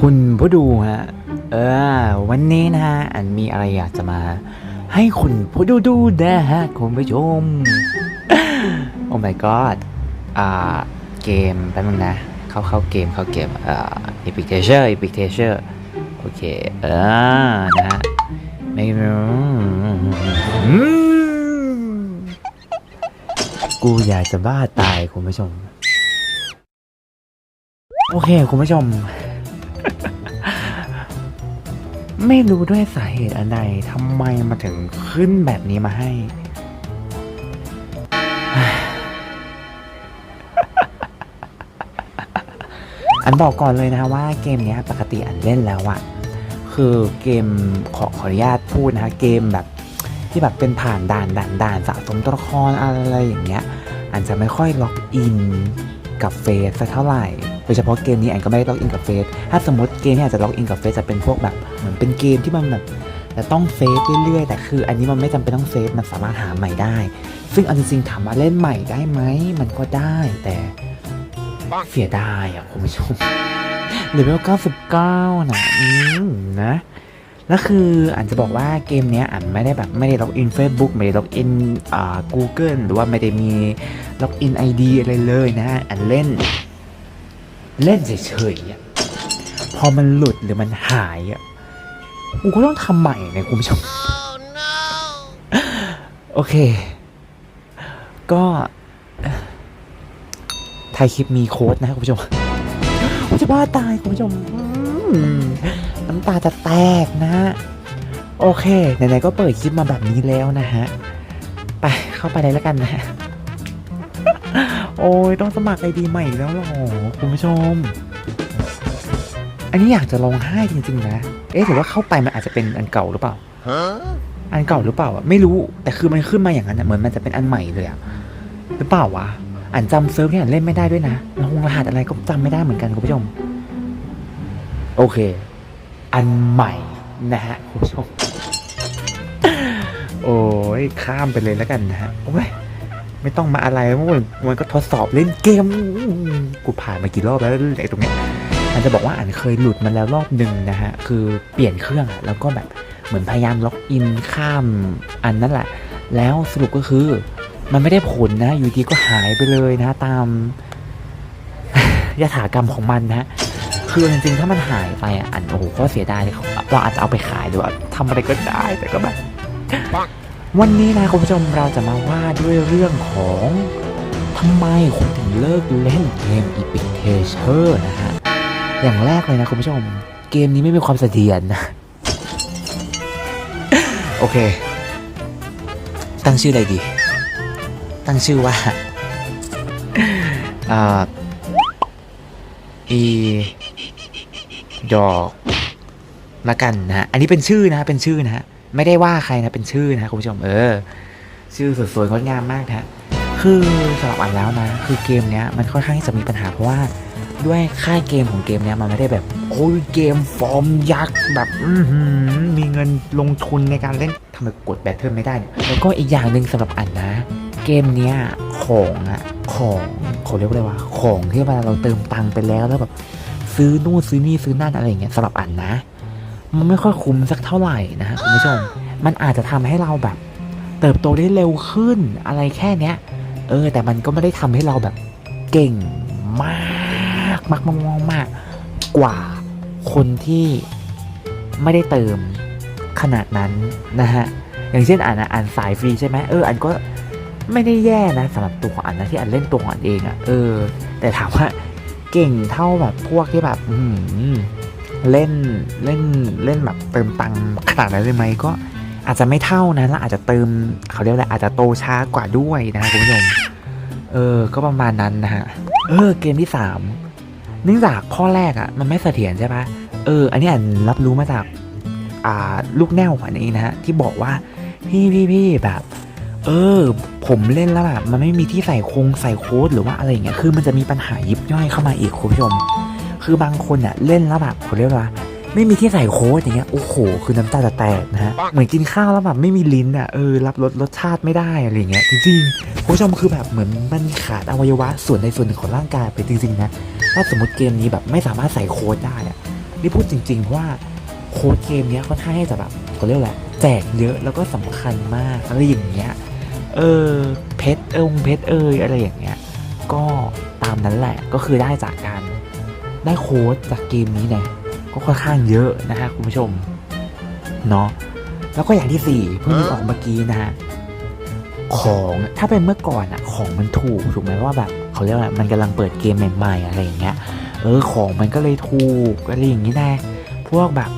คุณผู้ดูฮะ เออ วันนี้นะฮะ อันมีอะไรอยากจะมา ให้คุณผู้ดูดูนะฮะ คุณผู้ชม โอ้ my god อ่า เกมแป๊บนึงนะ เข้าเข้าเกมเข้าเกม เอ่า Epic Treasure Epic Treasure โอเค เออ นะฮะ ไม่อืมกูอยากจะบ้าตายคุณผู้ชม โอเค คุณผู้ชม ไม่รู้ด้วยสาเหตุอันใดทำไมมาถึงขึ้นแบบนี้มาให้ อันบอกก่อนเลยนะว่าเกมนี้ปกติอันเล่นแล้วอะคือเกมขอขออนุญาตพูดนะคะเกมแบบที่แบบเป็นผ่านด่านด่านด่านสะสมตัวละครอะไรอย่างเงี้ยอันจะไม่ค่อยล็อกอินกับเฟซสักเท่าไหร่ โดยเฉพาะเกมนี้อันก็ไม่ได้ล็อกอินกับเฟซถ้าสมมติเกมที่อาจจะล็อกอินกับเฟซจะเป็นพวกแบบเหมือนเป็นเกมที่มันแบบจะต้องเซฟเรื่อยๆ แต่คืออันนี้มันไม่จำเป็นต้องเซฟมันสามารถหาใหม่ได้ ซึ่งเอาจริงๆถามว่าเล่นใหม่ได้ไหมมันก็ได้แต่เสียดายอะคุณผู้ชมเลเวล99 นะอืมนะแล้วคืออันจะบอกว่าเกมเนี้ยอันไม่ได้แบบไม่ได้ล็อกอิน Facebook ไม่ได้ล็อกอินอ่า Google หรือว่าไม่ได้มีล็อกอิน ID อะไรเลยนะอันเล่น เล่นเฉยๆอะพอมันหลุดหรือมันหายอะกูก็ต้องทำใหม่นะคุณผู้ชม โอเค ก็ถ่ายคลิปมีโค้ดนะคุณผู้ชมผมจะบ้าตายคุณผู้ชม น้ำตาจะแตกนะ โอเค ไหนๆก็เปิดคลิปมาแบบนี้แล้วนะฮะ ไปเข้าไปเลยแล้วกันนะฮะ โอ้ยต้องสมัครไอดีใหม่อีกแล้วเหรอคุณผู้ชม อันนี้อยากจะลองให้จริงๆนะ เอ๊ะหรือว่าเข้าไปมันอาจจะเป็นอันเก่าหรือเปล่าอันเก่าหรือเปล่าอะไม่รู้แต่คือมันขึ้นมาอย่างนั้นอะเหมือนมันจะเป็นอันใหม่เลยอะหรือเปล่าวะอันจำเซิร์ฟที่อันเล่นไม่ได้ด้วยนะรหัสรหัสอะไรก็จำไม่ได้เหมือนกันคุณผู้ชม โอเค อันใหม่นะฮะคุณผู้ชม โอ้ยข้ามไปเลยแล้วกันนะฮะโอ้ย ไม่ต้องมาอะไรมันมันก็ทดสอบเล่นเกม กูผ่านมากี่รอบแล้วไอ้ตรงเนี้ยอันจะบอกว่าอันเคยหลุดมาแล้วรอบหนึ่งนะฮะ คือเปลี่ยนเครื่องอะแล้วก็แบบเหมือนพยายามล็อกอินข้ามอันนั้นแหละ แล้วสรุปก็คือ มันไม่ได้ผลนะ อยู่ดีก็หายไปเลยนะ ตามยถากรรมของมันนะ คือจริงๆ ถ้ามันหายไปอะอันโอ้โหก็เสียดายเลยเราอาจจะเอาไปขายหรือว่าทำอะไรก็ได้แต่ก็แบบ วันนี้นะคุณผู้ชมเราจะมาว่าด้วยเรื่องของทำไมคุณถึงเลิกเล่นเกม Epic Treasure นะฮะ อย่างแรกเลยนะคุณผู้ชม เกมนี้ไม่มีความเสถียรนะ โอเค ตั้งชื่ออะไรดี ตั้งชื่อว่าอ่าอีดอกละกันนะฮะอันนี้เป็นชื่อนะฮะเป็นชื่อนะฮะ ไม่ได้ว่าใครนะเป็นชื่อนะคุณผู้ชมเออ ชื่อสวยๆงดงามมากนะคือสำหรับอันแล้วนะ คือเกมเนี้ยมันค่อนข้างที่จะมีปัญหาเพราะว่าด้วยค่ายเกมของเกมเนี้ยมันไม่ได้แบบโอ้ยเกมฟอร์มยักษ์แบบมีเงินลงทุนในการเล่นทำไมกดแบตเทิลไม่ได้เนี่ยแล้วก็อีกอย่างหนึ่งสำหรับอันนะ เกมเนี้ยของอะของเขาเรียกว่าอะไรวะของที่เวลาเราเติมตังค์ไปแล้วแล้วแบบซื้อนู่นซื้อนี่ซื้อนั่นอะไรอย่างเงี้ยสำหรับอันนะ มันไม่ค่อยคุ้มสักเท่าไหร่นะฮะคุณผู้ชม มันอาจจะทำให้เราแบบ เติบโตได้เร็วขึ้นอะไรแค่เนี้ย เออ แต่มันก็ไม่ได้ทำให้เราแบบเก่งมากมากมากมากมากกว่าคนที่ไม่ได้เติมขนาดนั้นนะฮะ อย่างเช่นอ่านอ่านสายฟรีใช่ไหมเอออันก็ไม่ได้แย่นะสำหรับตัวของอันนะที่อันเล่นตัวของอันเองอะ่ะเออ แต่ถามว่าเก่งเท่าแบบพวกที่แบบ อืม เล่นเล่นเล่นแบบเติมตังขนาดนั้นเลยไหมก็อาจจะไม่เท่านะแล้วอาจจะเติมเขาเรียกอะไรอาจจะโตช้ากว่าด้วยนะคุณผู้ชมเออ ก็ประมาณนั้นนะฮะเออ เกมที่สามเนื่องจากข้อแรกอะ่ะ มันไม่เสถียรใช่ปะเออ อันนี้อันรับรู้มาจาก อ่า ลูกแนวอันนี้นะฮะที่บอกว่าพี่พี่พี่แบบ เออ ผมเล่นแล้วแบบมันไม่มีที่ใส่โครงใส่โค้ดหรือว่าอะไรอย่างเงี้ยคือมันจะมีปัญหายิบย่อยเข้ามาอีกคุณผู้ชม คือบางคนอะเล่นแล้วแบบเขาเรียกว่าไม่มีที่ใส่โค้ดอย่างเงี้ยโอ้โห คือน้ำตาจะแตกนะฮะเหมือนกินข้าวแล้วแบบไม่มีลิ้นอะเออรับรสรสชาติไม่ได้อะไรอย่างเงี้ยจริงๆคุณผู้ชมคือแบบเหมือนมันขาดอวัยวะส่วนใดส่วนหนึ่งของร่างกายไปจริงๆนะถ้าสมมติเกมนี้แบบไม่สามารถใส่โค้ดได้อะนี่พูดจริงๆเพราะว่าโค้ดเกมเนี้ยค่อนข้างที่จะแบบเขาเรียกอะไรแจกเยอะแล้วก็สำคัญมากอะไรอย่างเงี้ยเออเพชรเองเพชรเอยอะไรอย่างเงี้ยก็ตามนั้นแหละก็คือได้จากการ ได้โค้ดจากเกมนี้เนี่ยก็ค่อนข้างเยอะนะฮะคุณผู้ชมเนาะแล้วก็อย่างที่สี่เพิ่งนึกออกเมื่อกี้นะฮะของถ้าเป็นเมื่อก่อนอะของมันถูกถูกไหมว่าแบบเขาเรียกว่าอะไรมันกำลังเปิดเกมใหม่ๆอะไรอย่างเงี้ยเออของมันก็เลยถูกอะไรอย่างนี้แน่พวกแบบ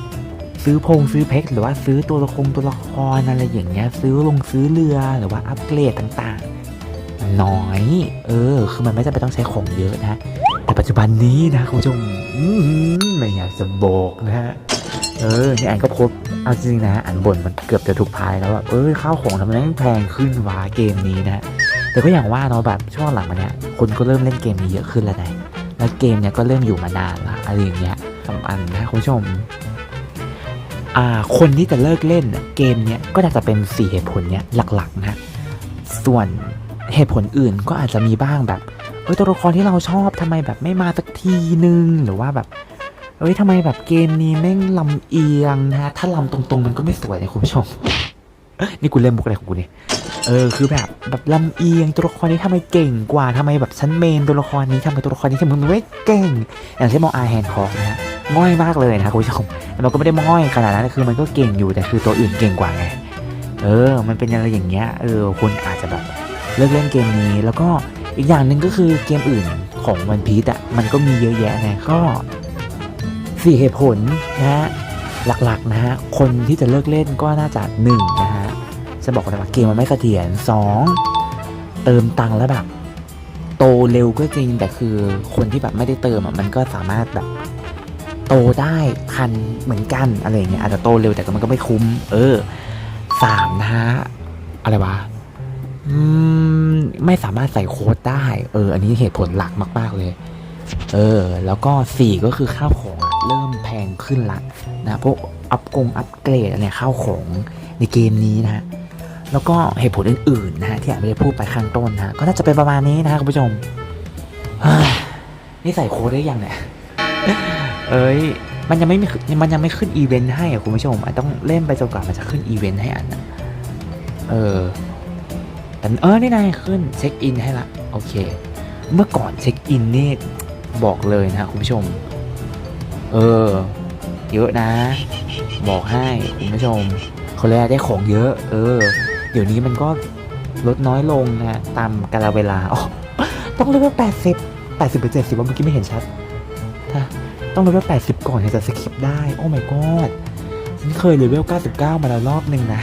ซื้อพงซื้อเพชรหรือว่าซื้อตัวละครตัวละครอะไรอย่างเงี้ย ซื้อลงซื้อเรือหรือว่าอัปเกรดต่างๆน้อย เออ คือมันไม่จำเป็นต้องใช้ของเยอะนะ แต่ปัจจุบันนี้นะคุณผู้ชมไม่อยากจะบอกนะฮะเออนี่อันก็พบเอาจริงนะอันบ่นมันเกือบจะทุกพายแล้วแบบเออข้าวของทำไมแม่งแพงขึ้นวะเกมนี้นะแต่ก็อย่างว่าเนาะแบบช่วงหลังมาเนี้ยคนก็เริ่มเล่นเกมนี้เยอะขึ้นแล้วนะแล้วเกมเนี้ยก็เริ่มอยู่มานานละอะไรอย่างเงี้ยสำคัญนะคุณผู้ชมอ่าคนที่จะเลิกเล่นเกมเนี้ยก็น่าจะเป็นสี่เหตุผลเนี้ยหลักๆนะส่วนเหตุผลอื่นก็อาจจะมีบ้างแบบ เอ้ยตัวละครที่เราชอบทำไมแบบไม่มาสักทีนึงหรือว่าแบบเอ้ยทำไมแบบเกมนี้แม่งลำเอียงนะ ถ้าลำตรงๆ มันก็ไม่สวยนะคุณผู้ชม นี่กูเล่นมุกอะไรของกูเนี่ย เออคือแบบแบบลำเอียงตัวละครนี้ทำไมเก่งกว่าทำไมแบบฉันเมนตัวละครนี้ทำไมตัวละครนี้ทำไมมันไม่เก่ง อย่างเช่นมองอาแฮนคอกนะฮะง่อยมากเลยนะคุณผู้ชมแต่มันก็ไม่ได้ง่อยขนาดนั้นคือมันก็เก่งอยู่แต่คือตัวอื่นเก่งกว่าไง เออ มันเป็นอะไรอย่างเงี้ย เออคนอาจจะแบบเลิกเล่นเกมนี้แล้วก็ อีกอย่างหนึ่งก็คือเกมอื่นของวันพี e อะมันก็มีเยอะแยะไงก็สี่เหตุผลนะฮะหลักๆนะฮะคนที่จะเลิกเล่นก็น่าจะหนึ่งนะฮะจะบอกเลยว่าเกมมันไม่เสถียรสองเติมตังค์แล้วแบบโตเร็วก็จริงแต่คือคนที่แบบไม่ได้เติมอะมันก็สามารถแบบโตได้ทันเหมือนกันอะไรเงี้ยอาจจะโตเร็วแต่ก็มันก็ไม่คุ้ม เออสามนะฮะอะไรวะ ไม่สามารถใส่โค้ดได้ เออ อันนี้เหตุผลหลักมาก ๆ เลย เออ แล้วก็สี่ก็คือข้าวของอะเริ่มแพงขึ้นละนะพวกอัปกงอัปเกรดอะไรข้าวของในเกมนี้นะฮะแล้วก็เหตุผลอื่นๆนะฮะที่อาจไม่ได้พูดไปข้างต้นนะก็น่าจะเป็นประมาณนี้นะคุณผู้ชมนี่ใส่โค้ดได้ยังเนี่ยเอ้ยมันยังไม่มีมันยังไม่ขึ้นอีเวนต์ให้อะคุณผู้ชมอันต้องเล่นไปจนกว่ามันจะขึ้นอีเวนต์ให้อันนะเออ แต่เออนี่นายขึ้นเช็คอินให้ละโอเค เมื่อก่อนเช็คอินนี่บอกเลยนะคุณผู้ชม เออ เยอะนะ บอกให้คุณผู้ชมเขาเลยกได้ของเยอะ เออ เดี๋ยวนี้มันก็ลดน้อยลงนะตามกาลเวลาอ๋อต้องเลเวลแปดสิบแปดสิบหรือเจ็ดสิบว่าเมื่อกี้ไม่เห็นชัดถ้าต้องเลเวลแปดสิบก่อนถึงจะสคิปได้ โอ้ my god ฉันเคยเลเวลเก้าสิบเก้ามาแล้วรอบหนึ่งนะ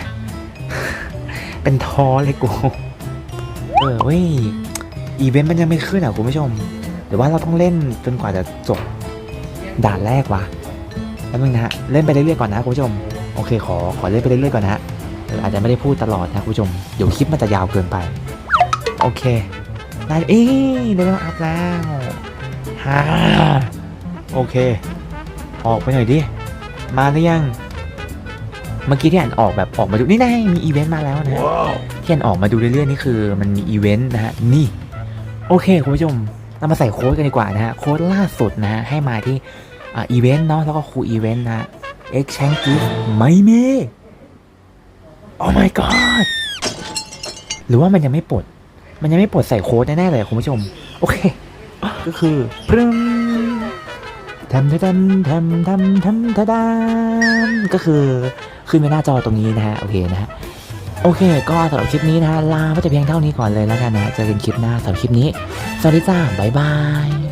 เป็นท้อเลยกู เออเว้ย อีเวนต์มันยังไม่ขึ้นอะคุณผู้ชมหรือว่าเราต้องเล่นจนกว่าจะจบด่านแรกวะแล้วมึงนะฮะเล่นไปเรื่อยๆก่อนนะคุณผู้ชม โอเคขอขอเล่นไปเรื่อยๆก่อนนะฮะเอออาจจะไม่ได้พูดตลอดนะคุณผู้ชมเดี๋ยวคลิปมันจะยาวเกินไป โอเคได้เอ้ยได้แล้วอัพแล้วฮ่าโอเค ออกไปหน่อยดิ มาหรือยัง เมื่อกี้ที่อ่านออกแบบออกมาดูนี่ไงมีอีเวนต์มาแล้วนะฮะที่อันออกมาดูเรื่อยๆนี่คือมันมีอีเวนต์นะฮะนี่โอเคคุณผู้ชมเรามาใส่โค้ดกันดีกว่านะฮะโค้ดล่าสุดนะฮะให้มาที่อ่าอีเวนต์เนาะแล้วก็คูอีเวนต์นะฮะ exchange gift ไม่มี oh my god หรือว่ามันยังไม่ปลด มันยังไม่ปลดใส่โค้ดแน่ๆเลยคุณผู้ชม โอเค ก็คือพรึ้ง ทำทำทำทำทำทำทำก็คือขึ้นไปหน้าจอตรงนี้นะฮะ โอเคนะฮะ โอเค ก็สำหรับคลิปนี้นะฮะ ลาไปแต่เพียงเท่านี้ก่อนเลยแล้วกันนะเจอกันคลิปหน้าสำหรับคลิปนี้ สวัสดีจ้าบ๊ายบาย